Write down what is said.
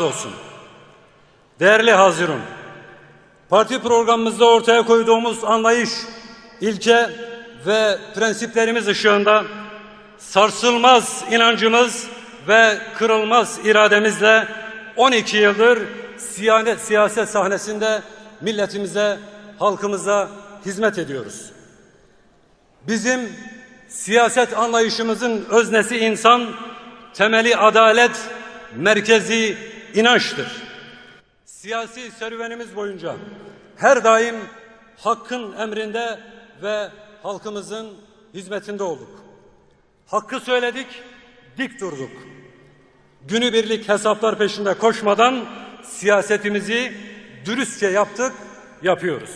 olsun. Değerli Hazirun, parti programımızda ortaya koyduğumuz anlayış, ilke ve prensiplerimiz ışığında sarsılmaz inancımız ve kırılmaz irademizle 12 yıldır siyaset, siyaset sahnesinde milletimize, halkımıza hizmet ediyoruz. Bizim siyaset anlayışımızın öznesi insan, temeli adalet, merkezi inançtır. Siyasi serüvenimiz boyunca her daim hakkın emrinde ve halkımızın hizmetinde olduk. Hakkı söyledik, dik durduk. Günübirlik hesaplar peşinde koşmadan siyasetimizi dürüstçe yaptık, yapıyoruz.